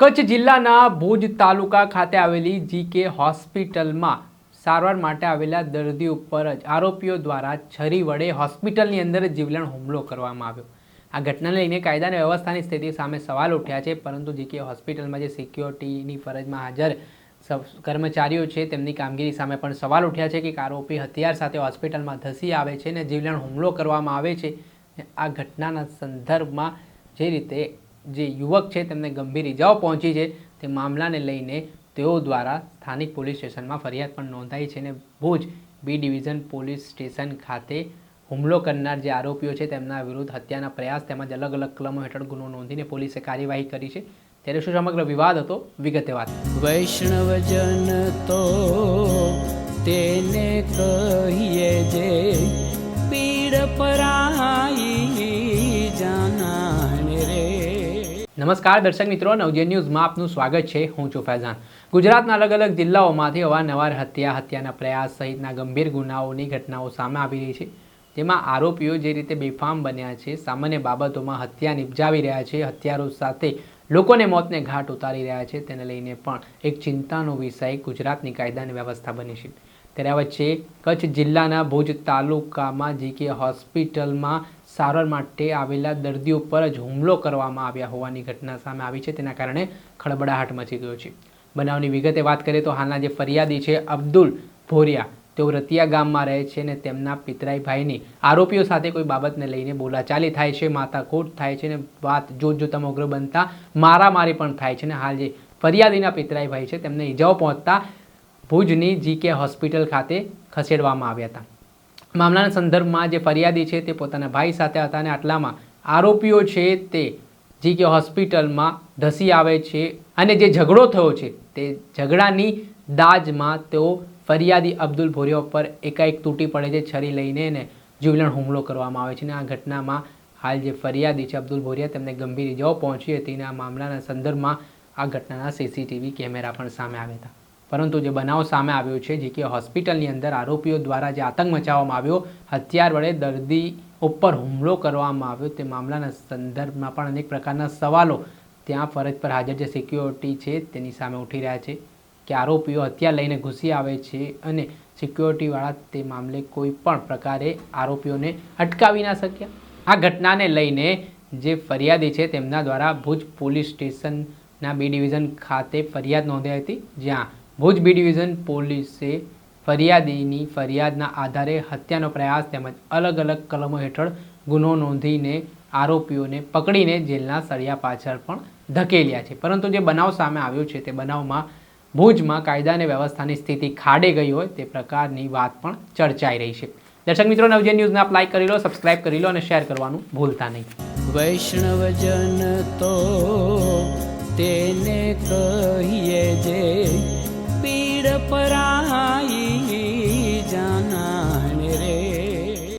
કચ્છ જિલ્લાના ભુજ તાલુકા ખાતે આવેલી જીકે હોસ્પિટલમાં સારવાર માટે આવેલા દર્દી ઉપર જ આરોપીઓ દ્વારા છરી વડે હોસ્પિટલની અંદર જીવલેણ હુમલો કરવામાં આવ્યો. આ ઘટનાને લઈને કાયદા અને વ્યવસ્થાની સ્થિતિ સામે સવાલ ઉઠ્યા છે, પરંતુ જીકે હોસ્પિટલમાં જે સિક્યોરિટીની ફરજમાં હાજર કર્મચારીઓ છે, તેમની કામગીરી સામે પણ સવાલ ઉઠ્યા છે કે આરોપી હથિયાર સાથે હોસ્પિટલમાં ધસી આવે છે અને જીવલેણ હુમલો કરવામાં આવે છે. આ ઘટનાના સંદર્ભમાં જે રીતે જે યુવક છે તેમને ગંભીર ઇજાઓ પહોંચી છે, તે મામલાને લઈને તેઓ દ્વારા સ્થાનિક પોલીસ સ્ટેશનમાં ફરિયાદ પણ નોંધાઈ છે અને Bhuj B division police station ખાતે હુમલો કરનાર જે આરોપીઓ છે તેમના વિરુદ્ધ હત્યાના પ્રયાસ તેમજ અલગ અલગ કલમો હેઠળ ગુનો નોંધીને પોલીસે કાર્યવાહી કરી છે. ત્યારે શું સમગ્ર વિવાદ હતો? વિગતે વાત વૈષ્ણવજન તો તેને કહીએ જે પીડ પરાઈ નમસ્કાર દર્શક મિત્રો નવજે ન્યૂઝમાં આપનું સ્વાગત છે. હું છું ફૈઝાન. ગુજરાતના અલગ અલગ જિલ્લાઓમાંથી અવારનવાર હત્યા, હત્યાના પ્રયાસ સહિતના ગંભીર ગુનાઓની ઘટનાઓ સામે આવી રહી છે. જેમાં આરોપીઓ જે રીતે બેફામ બન્યા છે, સામાન્ય બાબતોમાં હત્યા નિપજાવી રહ્યા છે, હત્યારો સાથે લોકોને મોતને ઘાટ ઉતારી રહ્યા છે, તેને લઈને પણ એક ચિંતાનો વિષય ગુજરાતની કાયદાની વ્યવસ્થા બની છે. ત્યારે વચ્ચે કચ્છ જિલ્લાના ભુજ તાલુકામાં જીકે હોસ્પિટલમાં સારવાર માટે આવેલા દર્દીઓ પર જ હુમલો કરવામાં આવ્યા હોવાની ઘટના સામે આવી છે. તેના કારણે ખળબડાહટ મચી ગયો છે. બનાવની વિગતે વાત કરીએ તો હાલના જે ફરિયાદી છે અબ્દુલ ભોરિયા, તેઓ રતિયા ગામમાં રહે છે અને તેમના પિતરાઈ ભાઈની આરોપીઓ સાથે કોઈ બાબતને લઈને બોલાચાલી થાય છે, માથાકૂટ થાય છે અને વાત જોત જોતામાં ઉગ્ર બનતા મારામારી પણ થાય છે. અને હાલ જે ફરિયાદીના પિતરાઈ ભાઈ છે તેમને ઈજાઓ પહોંચતા ભુજની જીકે હોસ્પિટલ ખાતે ખસેડવામાં આવ્યા હતા. મામલાના સંદર્ભમાં જે ફરિયાદી છે તે પોતાના ભાઈ સાથે હતા અને આટલામાં આરોપીઓ છે તે જીકે હોસ્પિટલમાં ધસી આવે છે અને જે ઝઘડો થયો છે તે ઝઘડાની દાજમાં તેઓ ફરિયાદી અબ્દુલ ભોરિયા ઉપર એકાએક તૂટી પડે છે, છરી લઈને ને જીવલેણ હુમલો કરવામાં આવે છે અને આ ઘટનામાં હાલ જે ફરિયાદી છે અબ્દુલ ભોરિયા તેમને ગંભીર ઇજાઓ પહોંચી હતી અને આ મામલાના સંદર્ભમાં આ ઘટનાના સીસીટીવી કેમેરા પણ સામે આવ્યા હતા. પરંતુ જે બનાવ સામે આવ્યો છે, જે કે હોસ્પિટલની અંદર આરોપીઓ દ્વારા જે આતંક મચાવવામાં આવ્યો, હથિયાર વડે દર્દી ઉપર હુમલો કરવામાં આવ્યો, તે મામલાના સંદર્ભમાં પણ અનેક પ્રકારના સવાલો ત્યાં ફરજ પર હાજર જે સિક્યોરિટી છે, તેની સામે ઉઠી રહ્યા છે કે આરોપીઓ હથિયાર લઈને ઘૂસી આવે છે અને સિક્યોરિટીવાળા તે મામલે કોઈ પણ પ્રકારે આરોપીઓને અટકાવી ના શક્યા. આ ઘટનાને લઈને જે ફરિયાદી છે, તેમના દ્વારા ભુજ પોલીસ સ્ટેશનના બી ડિવિઝન ખાતે ફરિયાદ નોંધાઈ હતી, જ્યાં ભુજ બી ડિવિઝન પોલીસે ફરિયાદીની ફરિયાદના આધારે હત્યાનો પ્રયાસ તેમજ અલગ અલગ કલમો હેઠળ ગુનો નોંધીને આરોપીઓને પકડીને જેલના સળિયા પાછળ પણ ધકેલ્યા છે. પરંતુ જે બનાવ સામે આવ્યો છે તે બનાવમાં ભુજમાં કાયદા અને વ્યવસ્થાની સ્થિતિ ખાડે ગઈ હોય તે પ્રકારની વાત પણ ચર્ચાઈ રહી છે. દર્શક મિત્રો, નવજે ન્યૂઝને આપ લાઈક કરી લો, સબસ્ક્રાઇબ કરી લો અને શેર કરવાનું ભૂલતા નહીં. વૈષ્ણવજન તો તેને કહીએ જે પીડ પરા